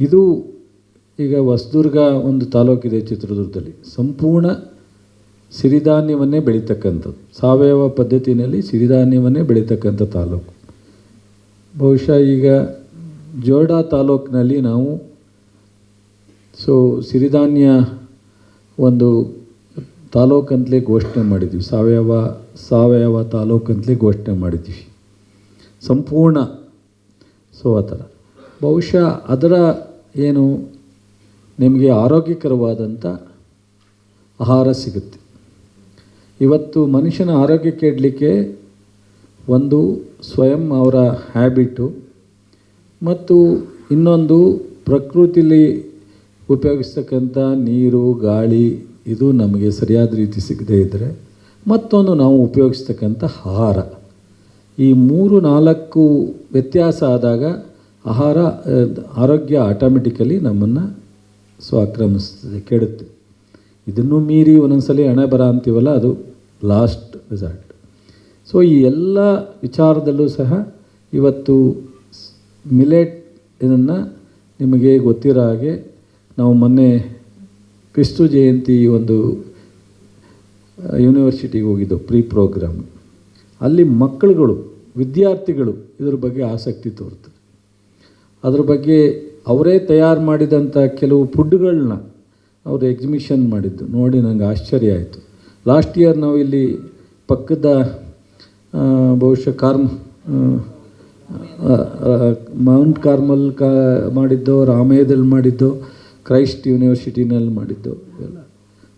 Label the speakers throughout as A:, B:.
A: ಇದು ಈಗ ಹೊಸದುರ್ಗ ಒಂದು ತಾಲೂಕಿದೆ ಚಿತ್ರದುರ್ಗದಲ್ಲಿ. ಸಂಪೂರ್ಣ ಸಿರಿಧಾನ್ಯವನ್ನೇ ಬೆಳೀತಕ್ಕಂಥದ್ದು. ಸಾವಯವ ಪದ್ಧತಿಯಲ್ಲಿ ಸಿರಿಧಾನ್ಯವನ್ನೇ ಬೆಳೀತಕ್ಕಂಥ ತಾಲೂಕು. ಬಹುಶಃ ಈಗ ಜೋರ್ಡಾ ತಾಲೂಕಿನಲ್ಲಿ ನಾವು ಸೊ ಸಿರಿಧಾನ್ಯ ಒಂದು ತಾಲೂಕಂತಲೇ ಘೋಷಣೆ ಮಾಡಿದ್ವಿ. ಸಾವಯವ ಸಾವಯವ ತಾಲೂಕಂತಲೇ ಘೋಷಣೆ ಮಾಡಿದ್ವಿ. ಸಂಪೂರ್ಣ ಸೊ ಆ ಥರ. ಬಹುಶಃ ಅದರ ಏನು ನಿಮಗೆ ಆರೋಗ್ಯಕರವಾದಂಥ ಆಹಾರ ಸಿಗುತ್ತೆ. ಇವತ್ತು ಮನುಷ್ಯನ ಆರೋಗ್ಯ ಕೆಡಲಿಕ್ಕೆ ಒಂದು ಸ್ವಯಂ ಅವರ ಹ್ಯಾಬಿಟ್ಟು ಮತ್ತು ಇನ್ನೊಂದು ಪ್ರಕೃತಿಲಿ ಉಪಯೋಗಿಸ್ತಕ್ಕಂಥ ನೀರು, ಗಾಳಿ ಇದು ನಮಗೆ ಸರಿಯಾದ ರೀತಿ ಸಿಗದೇ ಇದ್ದರೆ ಮತ್ತೊಂದು ನಾವು ಉಪಯೋಗಿಸ್ತಕ್ಕಂಥ ಆಹಾರ. ಈ ಮೂರು ನಾಲ್ಕು ವ್ಯತ್ಯಾಸ ಆದಾಗ ಆಹಾರ ಆರೋಗ್ಯ ಆಟೋಮೆಟಿಕಲಿ ನಮ್ಮನ್ನು ಸೊ ಆಕ್ರಮಿಸ್ತದೆ ಕೆಡುತ್ತೆ. ಇದನ್ನು ಮೀರಿ ಒಂದೊಂದ್ಸಲಿ ಹಣ ಬರ ಅಂತೀವಲ್ಲ, ಅದು ಲಾಸ್ಟ್ ರಿಸಲ್ಟ್ ಸೊ ಈ ಎಲ್ಲ ವಿಚಾರದಲ್ಲೂ ಸಹ ಇವತ್ತು ಮಿಲೆಟ್ ಇದನ್ನು ನಿಮಗೆ ಗೊತ್ತಿರೋ ಹಾಗೆ ನಾವು ಮೊನ್ನೆ ಕ್ರಿಸ್ತು ಜಯಂತಿ ಒಂದು ಯೂನಿವರ್ಸಿಟಿಗೆ ಹೋಗಿದ್ದು, ಪ್ರೀ ಪ್ರೋಗ್ರಾಮ್ ಅಲ್ಲಿ ಮಕ್ಕಳುಗಳು, ವಿದ್ಯಾರ್ಥಿಗಳು ಇದ್ರ ಬಗ್ಗೆ ಆಸಕ್ತಿ ತೋರ್ತಾರೆ ಅದ್ರ ಬಗ್ಗೆ ಅವರೇ ತಯಾರು ಮಾಡಿದಂಥ ಕೆಲವು ಫುಡ್ಗಳನ್ನ ಅವರು ಎಕ್ಸಿಬಿಷನ್ ಮಾಡಿದ್ದು. ನೋಡಿ ನನಗೆ ಆಶ್ಚರ್ಯ ಆಯಿತು. ಲಾಸ್ಟ್ ಇಯರ್ ನಾವು ಇಲ್ಲಿ ಪಕ್ಕದ ಬಹುಶಃ ಕಾರ್ಮ್ ಮೌಂಟ್ ಕಾರ್ಮಲ್ ಕಾ, ಮಾಡಿದ್ದೋ, ರಾಮೇದಲ್ಲಿ ಮಾಡಿದ್ದೋ ಕ್ರೈಸ್ಟ್ ಯೂನಿವರ್ಸಿಟಿನಲ್ಲಿ ಮಾಡಿದ್ದು ಇವೆಲ್ಲ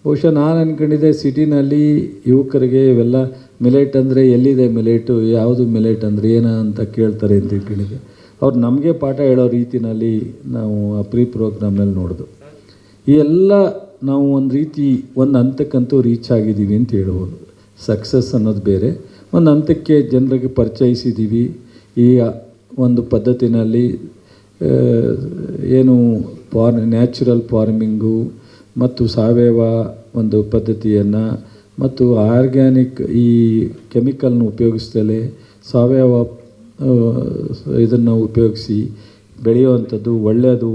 A: ಬಹುಶಃ ನಾನು ಅಂದ್ಕೊಂಡಿದ್ದೆ ಸಿಟಿನಲ್ಲಿ ಯುವಕರಿಗೆ ಇವೆಲ್ಲ ಮಿಲೆಟ್ ಅಂದರೆ ಎಲ್ಲಿದೆ ಮಿಲೆಟು ಯಾವುದು ಮಿಲೆಟ್ ಅಂದರೆ ಏನ ಅಂತ ಕೇಳ್ತಾರೆ ಅಂತ ತಿಳ್ಕೊಂಡಿದ್ದೆ ಅವ್ರು ನಮಗೆ ಪಾಠ ಹೇಳೋ ರೀತಿನಲ್ಲಿ ನಾವು ಆ ಪ್ರೀ ಪ್ರೋಗ್ರಾಮ್ನಲ್ಲಿ ನೋಡಿದು. ಈ ಎಲ್ಲ ನಾವು ಒಂದು ರೀತಿ ಒಂದು ಹಂತಕ್ಕಂತೂ ರೀಚ್ ಆಗಿದ್ದೀವಿ ಅಂತ ಹೇಳ್ಬೋದು. ಸಕ್ಸಸ್ ಅನ್ನೋದು ಬೇರೆ. ಒಂದು ಹಂತಕ್ಕೆ ಜನರಿಗೆ ಪರಿಚಯಿಸಿದ್ದೀವಿ. ಈ ಒಂದು ಪದ್ಧತಿನಲ್ಲಿ ಏನು ಫಾರ್ ನ್ಯಾಚುರಲ್ ಫಾರ್ಮಿಂಗು ಮತ್ತು ಸಾವಯವ ಒಂದು ಪದ್ಧತಿಯನ್ನು ಮತ್ತು ಆರ್ಗ್ಯಾನಿಕ್ ಈ ಕೆಮಿಕಲ್ನ ಉಪಯೋಗಿಸ್ದಲೇ ಸಾವಯವ ಇದನ್ನು ಉಪಯೋಗಿಸಿ ಬೆಳೆಯುವಂಥದ್ದು ಒಳ್ಳೆಯದು.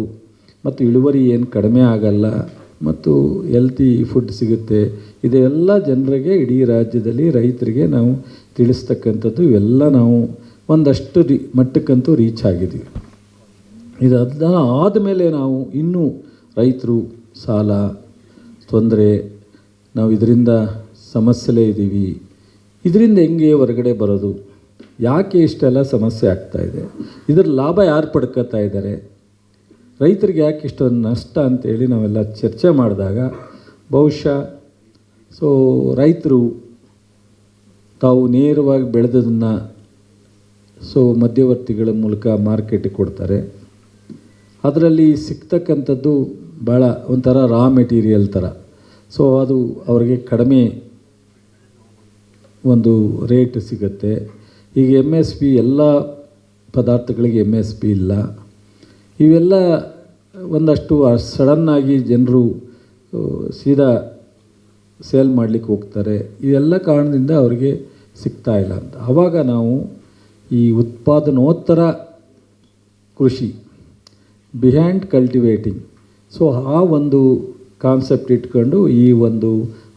A: ಮತ್ತು ಇಳುವರಿ ಏನು ಕಡಿಮೆ ಆಗಲ್ಲ, ಮತ್ತು ಎಲ್ತಿ ಫುಡ್ ಸಿಗುತ್ತೆ. ಇದೆಲ್ಲ ಜನರಿಗೆ ಇಡೀ ರಾಜ್ಯದಲ್ಲಿ ರೈತರಿಗೆ ನಾವು ತಿಳಿಸ್ತಕ್ಕಂಥದ್ದು ಇವೆಲ್ಲ ನಾವು ಒಂದಷ್ಟು ರಿ, ಮಟ್ಟಕ್ಕಂತೂ ರೀಚ್ ಆಗಿದ್ದೀವಿ. ಇದೆಲ್ಲ ಆದಮೇಲೆ ನಾವು ಇನ್ನೂ ರೈತರು ಸಾಲ, ತೊಂದರೆ, ನಾವು ಇದರಿಂದ ಸಮಸ್ಯೆಲೇ ಇದ್ದೀವಿ. ಇದರಿಂದ ಹೆಂಗೆ ಹೊರಗಡೆ ಬರೋದು? ಯಾಕೆ ಇಷ್ಟೆಲ್ಲ ಸಮಸ್ಯೆ ಆಗ್ತಾ ಇದೆ? ಇದರ ಲಾಭ ಯಾರು ಪಡ್ಕೋತಾ ಇದ್ದಾರೆ ರೈತರಿಗೆ ಯಾಕೆ ಇಷ್ಟೊಂದು ನಷ್ಟ ಅಂತೇಳಿ ನಾವೆಲ್ಲ ಚರ್ಚೆ ಮಾಡಿದಾಗ ಬಹುಶಃ ಸೊ ರೈತರು ತಾವು ನೇರವಾಗಿ ಬೆಳೆದದನ್ನು ಸೊ ಮಧ್ಯವರ್ತಿಗಳ ಮೂಲಕ ಮಾರ್ಕೆಟಿಗೆ ಕೊಡ್ತಾರೆ. ಅದರಲ್ಲಿ ಸಿಗ್ತಕ್ಕಂಥದ್ದು ಭಾಳ ಒಂಥರ ರಾ ಮೆಟೀರಿಯಲ್ ಥರ. ಸೊ ಅದು ಅವರಿಗೆ ಕಡಿಮೆ ಒಂದು ರೇಟ್ ಸಿಗುತ್ತೆ. ಈಗ ಎಂ ಎಸ್ ಪಿ ಎಲ್ಲ ಪದಾರ್ಥಗಳಿಗೆ ಎಂ ಎಸ್ ಪಿ ಇಲ್ಲ. ಇವೆಲ್ಲ ಒಂದಷ್ಟು ಸಡನ್ನಾಗಿ ಜನರು ಸೀದಾ ಸೇಲ್ ಮಾಡಲಿಕ್ಕೆ ಹೋಗ್ತಾರೆ. ಇದೆಲ್ಲ ಕಾರಣದಿಂದ ಅವರಿಗೆ ಸಿಗ್ತಾ ಇಲ್ಲ ಅಂತ. ಆವಾಗ ನಾವು ಈ ಉತ್ಪಾದನೋತ್ತರ ಕೃಷಿ ಬಿಹ್ಯಾಂಡ್ ಕಲ್ಟಿವೇಟಿಂಗ್ ಸೊ ಆ ಒಂದು ಕಾನ್ಸೆಪ್ಟ್ ಇಟ್ಕೊಂಡು ಈ ಒಂದು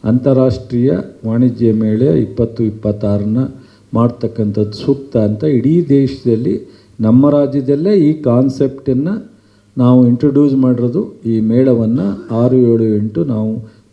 A: ಅಂತಾರಾಷ್ಟ್ರೀಯ ವಾಣಿಜ್ಯ ಮೇಳೆ ಇಪ್ಪತ್ತು ಇಪ್ಪತ್ತಾರನ್ನ ಮಾಡ್ತಕ್ಕಂಥದ್ದು ಸೂಕ್ತ ಅಂತ ಇಡೀ ದೇಶದಲ್ಲಿ ನಮ್ಮ ರಾಜ್ಯದಲ್ಲೇ ಈ ಕಾನ್ಸೆಪ್ಟನ್ನು ನಾವು ಇಂಟ್ರೊಡ್ಯೂಸ್ ಮಾಡಿರೋದು ಈ ಮೇಳವನ್ನು ಆರು ಏಳು ಎಂಟು ನಾವು